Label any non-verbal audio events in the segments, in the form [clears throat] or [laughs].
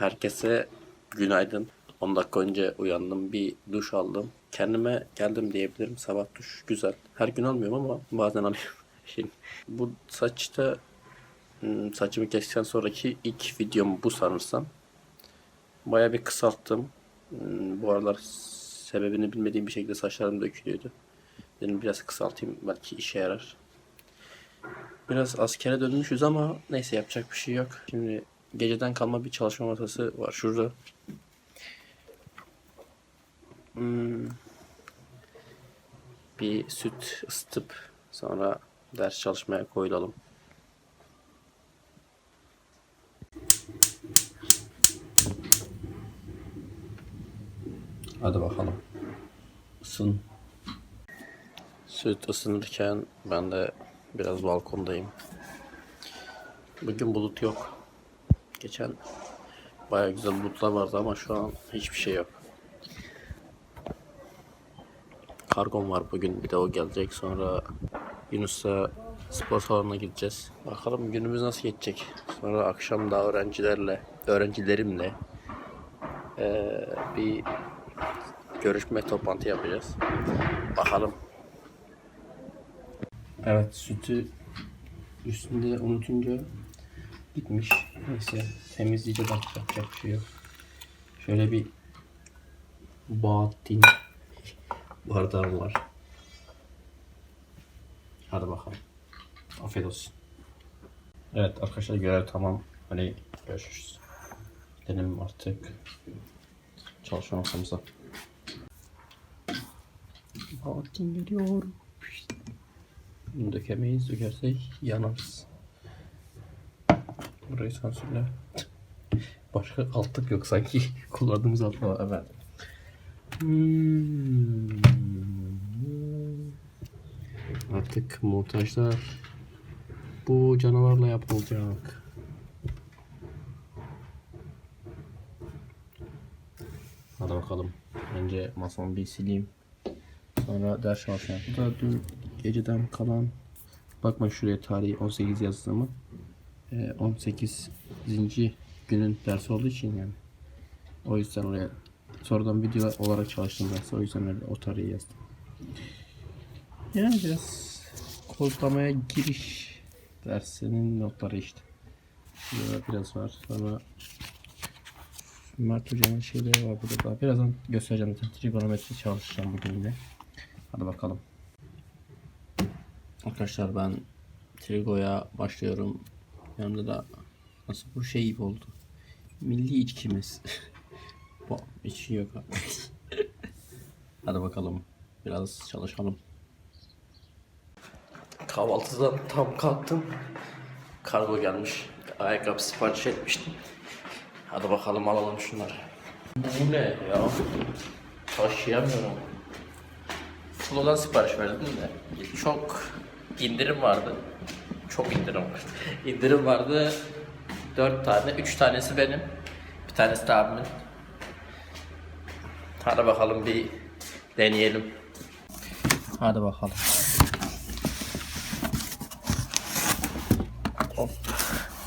Herkese günaydın. 10 dakika önce uyandım. Bir duş aldım. Kendime geldim diyebilirim. Sabah duş güzel. Her gün almıyorum ama bazen alıyorum. [laughs] Şimdi bu saçta hmm, saçımı kestikten sonraki ilk videom bu sanırsam. Baya bir kısalttım. Hmm, Bu aralar sebebini bilmediğim bir şekilde saçlarım dökülüyordu. Dedim biraz kısaltayım belki işe yarar. Biraz askere dönmüşüz ama neyse yapacak bir şey yok. Şimdi geceden kalma bir çalışma masası var şurada. Hmm. Bir süt ısıtıp sonra ders çalışmaya koyulalım. Hadi bakalım. Isın. Süt ısınırken ben de biraz balkondayım. Bugün bulut yok. Geçen baya güzel bulutlar vardı ama şu an hiçbir şey yok. Kargom var bugün bir de o gelecek sonra Yunus'a spor salonuna gideceğiz. Bakalım günümüz nasıl geçecek. Sonra akşam da öğrencilerle, öğrencilerimle eee, bir görüşme toplantı yapacağız. Bakalım. Evet sütü üstünde unutunca gitmiş. Neyse temizleyeceğiz artık yapacak bir şey yok. Şöyle bir Bahattin bardağım var. Hadi bakalım. Afiyet olsun. Evet arkadaşlar görev tamam. Hadi görüşürüz. Gidelim artık. Çalışma masamıza. Bahattin geliyor. Dökemeyiz. Dökersek yanarız. Burayı sansürle. Başka altlık yok sanki. [laughs] Kullandığımız altlık var. Evet. Hmm. Artık montajlar bu canavarla yapılacak. Hadi bakalım. Önce masamı bir sileyim. Sonra ders çalışacağım. Bu da dün geceden kalan bakma şuraya tarihi 18 yazdığımı e, 18. günün dersi olduğu için yani o yüzden oraya sonradan video olarak çalıştım dersi o yüzden öyle o tarihi yazdım. Yani biraz kodlamaya giriş dersinin notları işte. Burada biraz var. Sonra Mert Hoca'nın şeyleri var burada da. Birazdan göstereceğim zaten. Trigonometri çalışacağım bugün de. Hadi bakalım. Arkadaşlar ben Trigo'ya başlıyorum. Yanımda da nasıl bu şey gibi oldu. Milli içkimiz. [laughs] bu içki yok. [laughs] Hadi bakalım. Biraz çalışalım. Kahvaltıdan tam kalktım. Kargo gelmiş. Ayakkabı sipariş etmiştim. Hadi bakalım alalım şunları. Bu ne ya? Taşıyamıyorum. Flo'dan sipariş verdim de çok indirim vardı. Çok indirim vardı. [laughs] İndirim vardı. 4 tane. 3 tanesi benim. Bir tanesi de abimin. Hadi bakalım bir deneyelim. Hadi bakalım. Hop.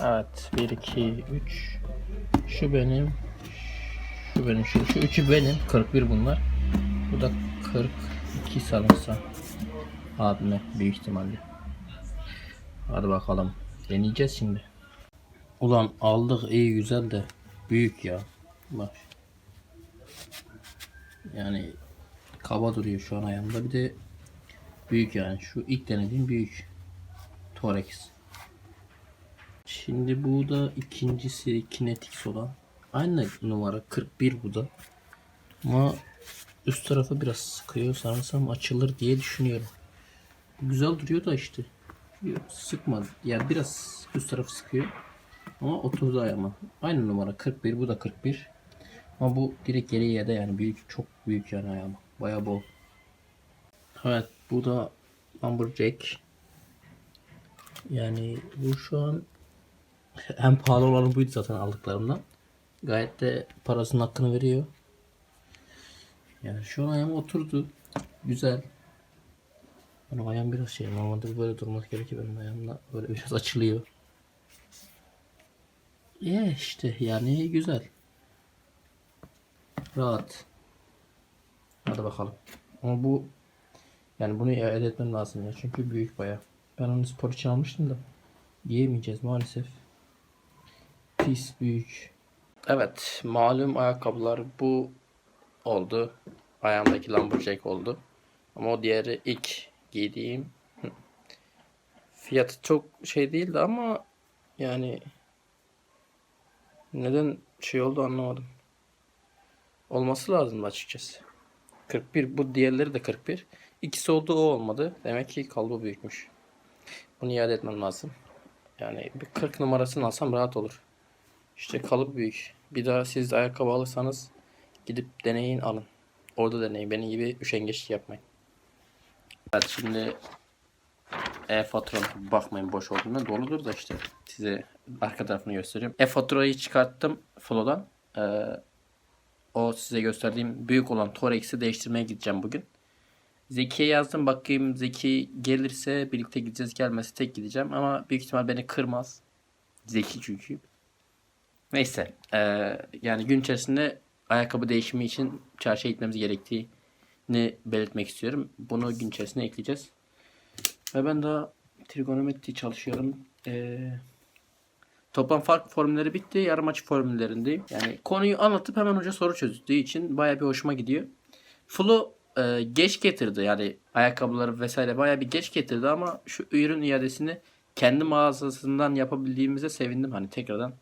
Evet. 1, 2, 3. Şu benim. Şu benim. Şu, şu üçü benim. 41 bunlar. Bu da 42 sanırsam. Abime büyük ihtimalle. Hadi bakalım. Deneyeceğiz şimdi. Ulan aldık iyi güzel de büyük ya. Bak. Yani kaba duruyor şu an ayağımda. Bir de büyük yani. Şu ilk denediğim büyük. Torex. Şimdi bu da ikincisi Kinetix olan. Aynı numara 41 bu da. Ama üst tarafı biraz sıkıyor. Sanırsam açılır diye düşünüyorum. Güzel duruyor da işte. Yok, sıkmadı. Yani biraz üst tarafı sıkıyor. Ama oturdu ayağıma. Aynı numara 41 bu da 41. Ama bu direkt geri yerde yani büyük çok büyük yani ayağıma. Baya bol. Evet bu da Lumberjack. Yani bu şu an [laughs] en pahalı olanı buydu zaten aldıklarımdan. Gayet de parasının hakkını veriyor. Yani şu an ayağıma oturdu. Güzel. Benim ayağım biraz şey. Normalde böyle durması gerekiyor. Benim ayağımda böyle biraz açılıyor. Ya işte yani güzel. Rahat. Hadi bakalım. Ama bu yani bunu elde etmem lazım ya. Çünkü büyük baya. Ben onu spor için almıştım da. Giyemeyeceğiz maalesef. Pis büyük. Evet. Malum ayakkabılar bu oldu. Ayağımdaki Lumberjack oldu. Ama o diğeri ilk giydiğim. Fiyatı çok şey değildi ama yani neden şey oldu anlamadım. Olması lazım açıkçası. 41 bu diğerleri de 41. İkisi oldu o olmadı. Demek ki kalıbı büyükmüş. Bunu iade etmem lazım. Yani bir 40 numarasını alsam rahat olur. İşte kalıp büyük. Bir daha siz ayakkabı alırsanız gidip deneyin alın. Orada deneyin. Benim gibi üşengeçlik yapmayın. Evet şimdi e-faturam bakmayın boş olduğunda doludur da işte size arka tarafını göstereyim. E-faturayı çıkarttım Flow'dan. Ee, o size gösterdiğim büyük olan Torex'i değiştirmeye gideceğim bugün. Zeki'ye yazdım bakayım Zeki gelirse birlikte gideceğiz gelmezse tek gideceğim ama büyük ihtimal beni kırmaz. Zeki çünkü. Neyse eee, yani gün içerisinde ayakkabı değişimi için çarşıya gitmemiz gerektiğini belirtmek istiyorum. Bunu gün içerisinde ekleyeceğiz. Ve ben daha trigonometri çalışıyorum. Eee Toplam fark formülleri bitti. Yarım açı formüllerindeyim. Yani konuyu anlatıp hemen hoca soru çözdüğü için baya bir hoşuma gidiyor. Flo e, geç getirdi. Yani ayakkabıları vesaire baya bir geç getirdi ama şu ürün iadesini kendi mağazasından yapabildiğimize sevindim hani tekrardan.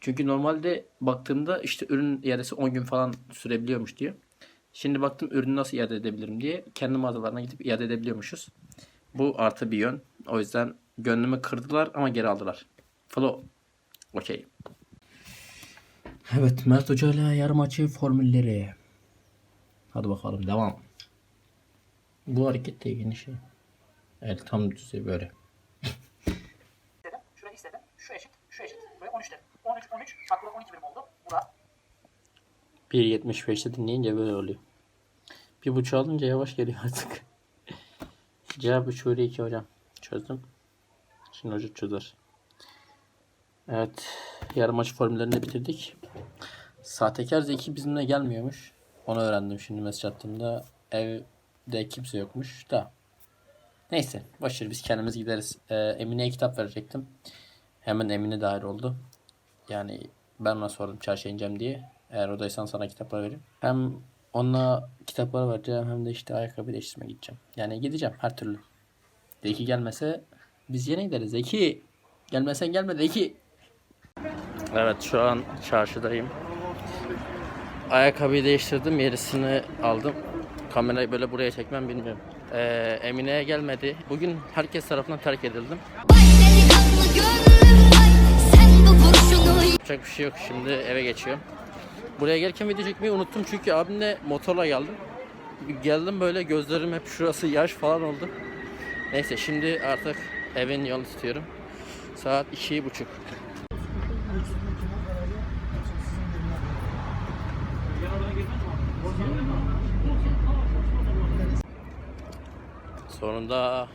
Çünkü normalde baktığımda işte ürün iadesi 10 gün falan sürebiliyormuş diyor. Şimdi baktım ürünü nasıl iade edebilirim diye kendi mağazalarına gidip iade edebiliyormuşuz. Bu artı bir yön. O yüzden gönlümü kırdılar ama geri aldılar. Flo Okey. Evet Mert Hoca ile yarım açı formülleri. Hadi bakalım devam. Bu hareket de yeni şey. Evet tam düzey böyle. dedim. Şurayı istedim. Şu eşit, şu eşit. Buraya 13 dedim. 13, 13. Bak burada 12 birim oldu. Bura. 1.75'te dinleyince böyle oluyor. Bir buçuk alınca yavaş geliyor artık. Cevap 3 bölü 2 hocam. Çözdüm. Şimdi hoca çözer. Evet. Yarım açı formüllerini bitirdik. Sahtekar Zeki bizimle gelmiyormuş. Onu öğrendim şimdi mesaj attığımda. Evde kimse yokmuş da. Neyse. Başarı biz kendimiz gideriz. Ee, Emine'ye kitap verecektim. Hemen Emine dahil oldu. Yani ben ona sordum çarşıya ineceğim diye. Eğer odaysan sana kitaplar vereyim. Hem onunla kitapları vereceğim hem de işte ayakkabı değiştirmeye gideceğim. Yani gideceğim her türlü. Zeki gelmese biz yine gideriz. Zeki gelmesen gelme Zeki. Evet şu an çarşıdayım. Ayakkabıyı değiştirdim yerisini aldım. Kamerayı böyle buraya çekmem bilmiyorum. Ee, Emine'ye gelmedi. Bugün herkes tarafından terk edildim. Yapacak bir şey yok. Şimdi eve geçiyorum. Buraya gelirken video çekmeyi unuttum çünkü abimle motorla geldim. Geldim böyle gözlerim hep şurası yaş falan oldu. Neyse şimdi artık evin yolunu tutuyorum. Saat iki buçuk. Sonunda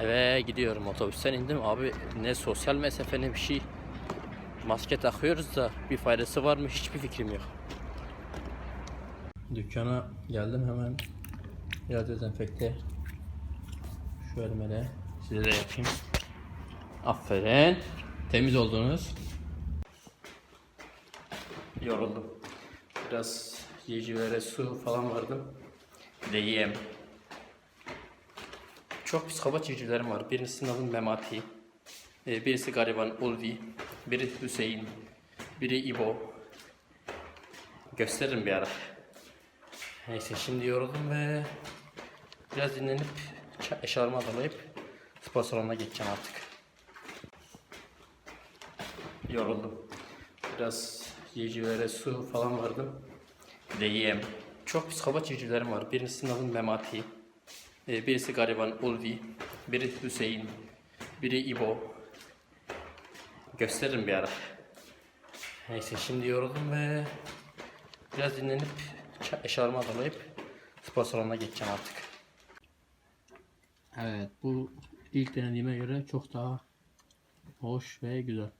eve gidiyorum. Otobüsten indim. Abi ne sosyal mesafe ne bir şey. Maske takıyoruz da bir faydası var mı hiçbir fikrim yok. Dükkana geldim hemen biraz dezenfekte şu elmele size de yapayım. Aferin. Temiz oldunuz. Yoruldum. Biraz yiyecilere su falan vardı. Bir de yiyem. Çok pis hava civcivlerim var. Birisinin adı Memati. Ee, Birisi gariban Ulvi. Biri Hüseyin. Biri İbo. Gösteririm bir ara. Neyse şimdi yoruldum ve biraz dinlenip eşyalarımı hazırlayıp spor salonuna geçeceğim artık. Yoruldum. Biraz yiyecilere su falan vardı. Bir de yiyem. Çok pis hava civcivlerim var. Birisinin adı Memati. Ee, Birisi gariban Ulvi. Biri Hüseyin. Biri İbo. Gösteririm bir ara. Neyse şimdi yoruldum ve biraz dinlenip eşyalarımı hazırlayıp spor salonuna geçeceğim artık. Evet bu ilk denediğime göre çok daha hoş ve güzel.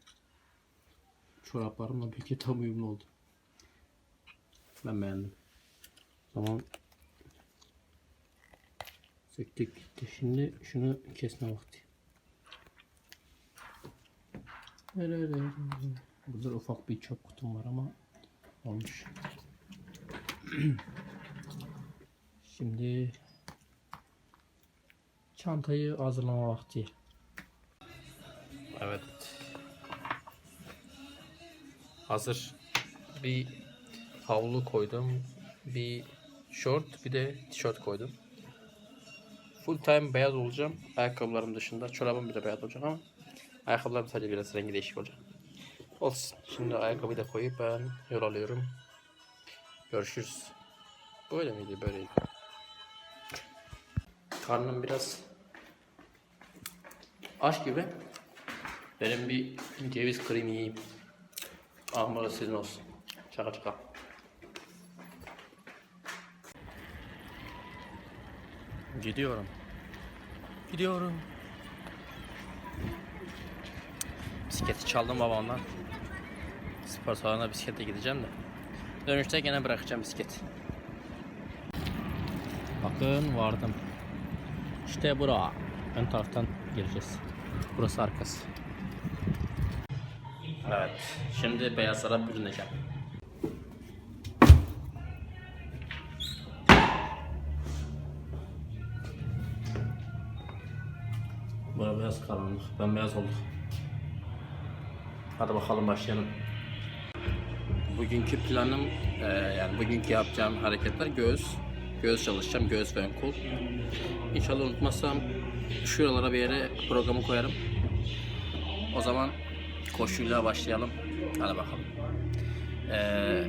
Çoraplarımla peki tam uyumlu oldu. Ben beğendim. Tamam. Söktük gitti. Şimdi şunu kesme vakti. Burada ufak bir çöp kutum var ama olmuş. [clears throat] Şimdi çantayı hazırlama vakti. Evet. Hazır. Bir havlu koydum. Bir short bir de tişört koydum. Full time beyaz olacağım. Ayakkabılarım dışında. Çorabım bile beyaz olacak ama ayakkabılarım sadece biraz rengi değişik olacak. Olsun. Şimdi ayakkabıyı da koyup ben yol alıyorum. Görüşürüz. Böyle miydi? Böyleydi. Karnım biraz aç gibi. Benim bir ceviz kremi yiyeyim. Ahmara sizin olsun. Çaka çaka. Gidiyorum. Gidiyorum. Bisikleti çaldım babamdan. Spor salonuna bisikletle gideceğim de. Dönüşte gene bırakacağım bisikleti. Bakın vardım. İşte bura. Ön taraftan gireceğiz. Burası arkası. Evet. Şimdi beyazlara bürüneceğim. Bura beyaz karanlık. Ben beyaz olduk. Hadi bakalım başlayalım. Bugünkü planım e, yani bugünkü yapacağım hareketler göğüs. Göğüs çalışacağım. Göğüs ve kol. İnşallah unutmazsam şuralara bir yere programı koyarım. O zaman koşuyla başlayalım. Hadi bakalım. Ee,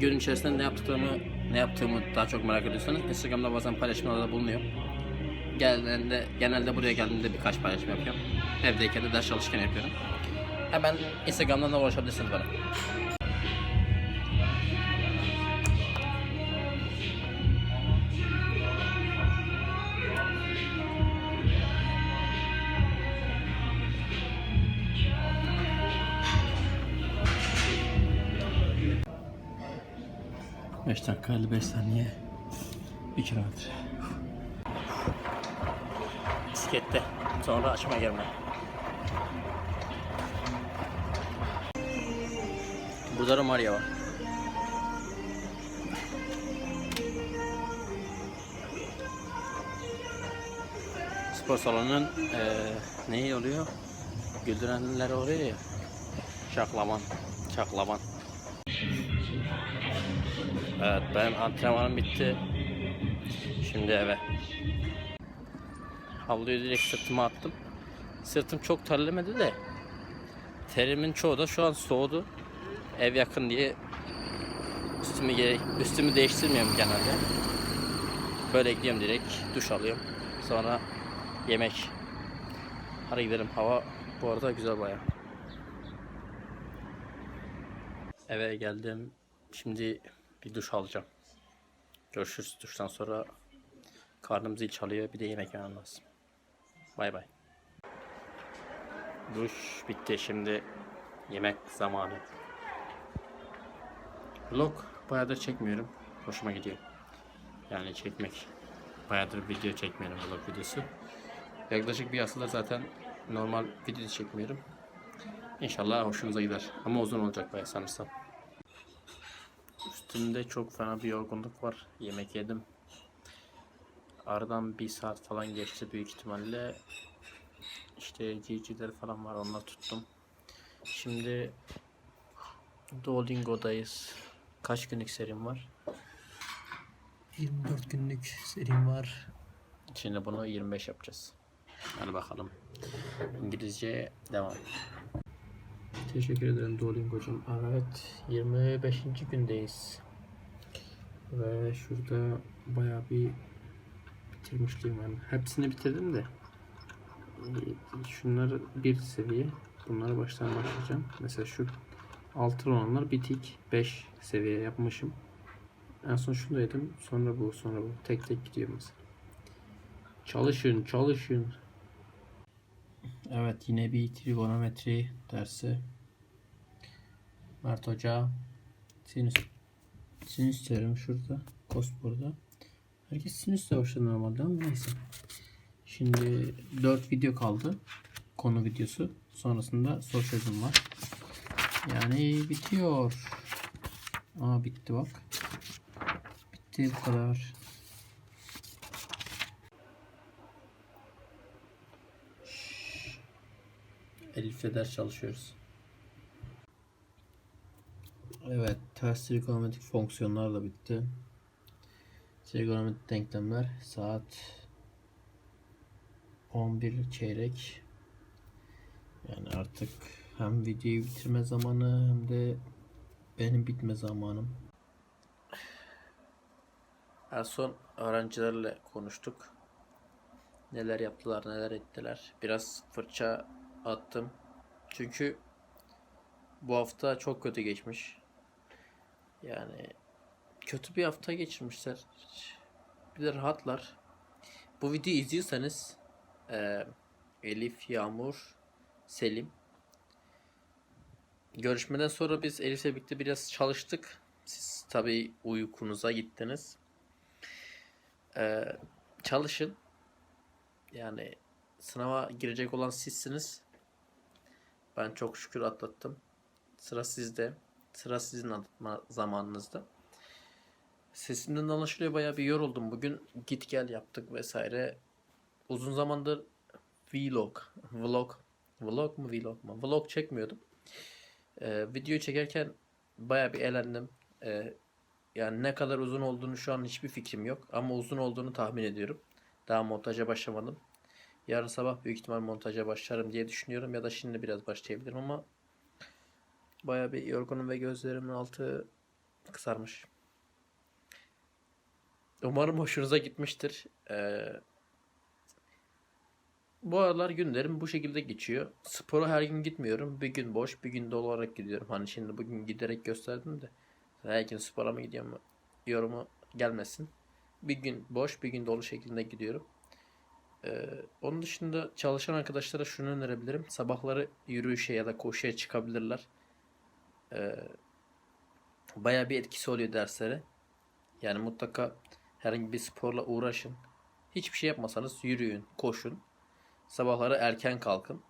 gün içerisinde ne yaptıklarımı, ne yaptığımı daha çok merak ediyorsanız Instagram'da bazen paylaşımlarda bulunuyor. Genelde, genelde buraya geldiğimde birkaç paylaşım yapıyorum. Evdeyken de ders çalışırken yapıyorum. Hemen Instagram'dan da ulaşabilirsiniz bana. Beş dakika 55 saniye 1 kilometre. Bisiklette. Sonra açma gelme. Burada Romaria var. Spor salonunun eee neyi oluyor? Güldürenler oluyor ya. Şaklaman. Şaklaman. Evet benim antrenmanım bitti. Şimdi eve. Havluyu direkt sırtıma attım. Sırtım çok terlemedi de terimin çoğu da şu an soğudu. Ev yakın diye üstümü, üstümü değiştirmiyorum genelde. Böyle gidiyorum direkt duş alıyorum. Sonra yemek. Hadi gidelim. Hava bu arada güzel baya. Eve geldim. Şimdi bir duş alacağım. Görüşürüz duştan sonra karnım zil çalıyor. Bir de yemek yemem lazım. Bay bay. Duş bitti. Şimdi yemek zamanı. Vlog bayağıdır çekmiyorum. Hoşuma gidiyor. Yani çekmek. Bayağıdır video çekmiyorum vlog videosu. Yaklaşık bir haftadır zaten normal video çekmiyorum. İnşallah hoşunuza gider. Ama uzun olacak bayağı sanırsam. Üstümde çok fena bir yorgunluk var. Yemek yedim. Aradan bir saat falan geçti büyük ihtimalle. İşte civcivler falan var onları tuttum. Şimdi Duolingo'dayız. Kaç günlük serim var? 24 günlük serim var. Şimdi bunu 25 yapacağız. Hadi bakalım. İngilizce devam. Teşekkür ederim Duolingo'cum. Evet 25. gündeyiz. Ve şurada bayağı bir bitirmişliğim var. Hepsini bitirdim de. Şunlar bir seviye. Bunları baştan başlayacağım. Mesela şu altı olanlar bitik 5 seviye yapmışım. En son şunu da yedim. Sonra bu, sonra bu. Tek tek gidiyor mesela. Çalışın, çalışın. Evet, yine bir trigonometri dersi. Mert Hoca, sinüs Sinüslerim şurada. Kos burada. Herkes sinüsle başladı normalde ama neyse. Şimdi 4 video kaldı. Konu videosu. Sonrasında soru çözüm var. Yani bitiyor. Aa bitti bak. Bitti bu kadar. Elif'le ders çalışıyoruz. Evet, ters trigonometrik fonksiyonlar da bitti. Trigonometrik denklemler saat 11 çeyrek. Yani artık hem videoyu bitirme zamanı hem de benim bitme zamanım. En son öğrencilerle konuştuk. Neler yaptılar, neler ettiler. Biraz fırça attım. Çünkü bu hafta çok kötü geçmiş. Yani kötü bir hafta geçirmişler. Bir de rahatlar. Bu videoyu izliyorsanız eee, Elif, Yağmur, Selim. Görüşmeden sonra biz Elif'le birlikte biraz çalıştık. Siz tabii uykunuza gittiniz. Eee, çalışın. Yani sınava girecek olan sizsiniz. Ben çok şükür atlattım. Sıra sizde. Sıra sizin atlatma zamanınızda. Sesimden anlaşılıyor bayağı bir yoruldum. Bugün git gel yaptık vesaire. Uzun zamandır vlog, vlog, vlog mu vlog mu? Vlog çekmiyordum. Ee, videoyu çekerken bayağı bir eğlendim. Ee, yani ne kadar uzun olduğunu şu an hiçbir fikrim yok. Ama uzun olduğunu tahmin ediyorum. Daha montaja başlamadım. Yarın sabah büyük ihtimal montaja başlarım diye düşünüyorum. Ya da şimdi biraz başlayabilirim ama bayağı bir yorgunum ve gözlerimin altı kısarmış. Umarım hoşunuza gitmiştir. Ee, bu aralar günlerim bu şekilde geçiyor. Spora her gün gitmiyorum. Bir gün boş, bir gün dolu olarak gidiyorum. Hani şimdi bugün giderek gösterdim de. Her gün spora mı gidiyorum yorumu gelmesin. Bir gün boş, bir gün dolu şeklinde gidiyorum. Ee, onun dışında çalışan arkadaşlara şunu önerebilirim. Sabahları yürüyüşe ya da koşuya çıkabilirler. Ee, bayağı bir etkisi oluyor derslere. Yani mutlaka herhangi bir sporla uğraşın. Hiçbir şey yapmasanız yürüyün, koşun. Sabahları erken kalkın.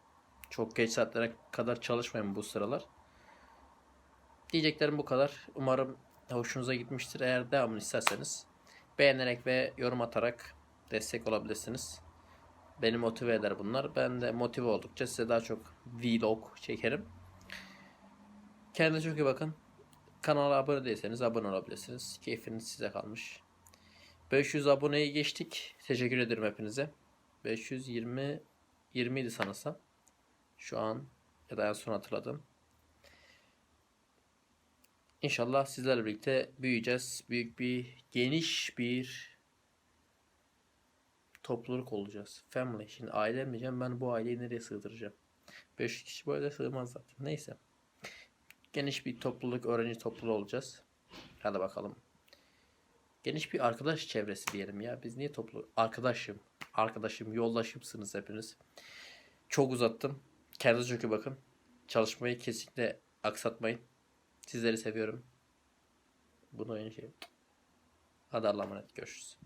Çok geç saatlere kadar çalışmayın bu sıralar. Diyeceklerim bu kadar. Umarım hoşunuza gitmiştir. Eğer devamını isterseniz beğenerek ve yorum atarak destek olabilirsiniz. Beni motive eder bunlar. Ben de motive oldukça size daha çok vlog çekerim. Kendinize çok iyi bakın. Kanala abone değilseniz abone olabilirsiniz. Keyfiniz size kalmış. 500 aboneyi geçtik. Teşekkür ederim hepinize. 520 20 idi sanırsam. Şu an ya da en son hatırladım. İnşallah sizlerle birlikte büyüyeceğiz. Büyük bir, geniş bir topluluk olacağız. Family. Şimdi aile demeyeceğim. Ben bu aileyi nereye sığdıracağım? 5 kişi böyle sığmaz zaten. Neyse. Geniş bir topluluk, öğrenci topluluğu olacağız. Hadi bakalım. Geniş bir arkadaş çevresi diyelim ya. Biz niye toplu? Arkadaşım, arkadaşım, yoldaşımsınız hepiniz. Çok uzattım. Kendinize çok iyi bakın. Çalışmayı kesinlikle aksatmayın. Sizleri seviyorum. Bunu aynı şey. Hadi Allah'a emanet. Görüşürüz.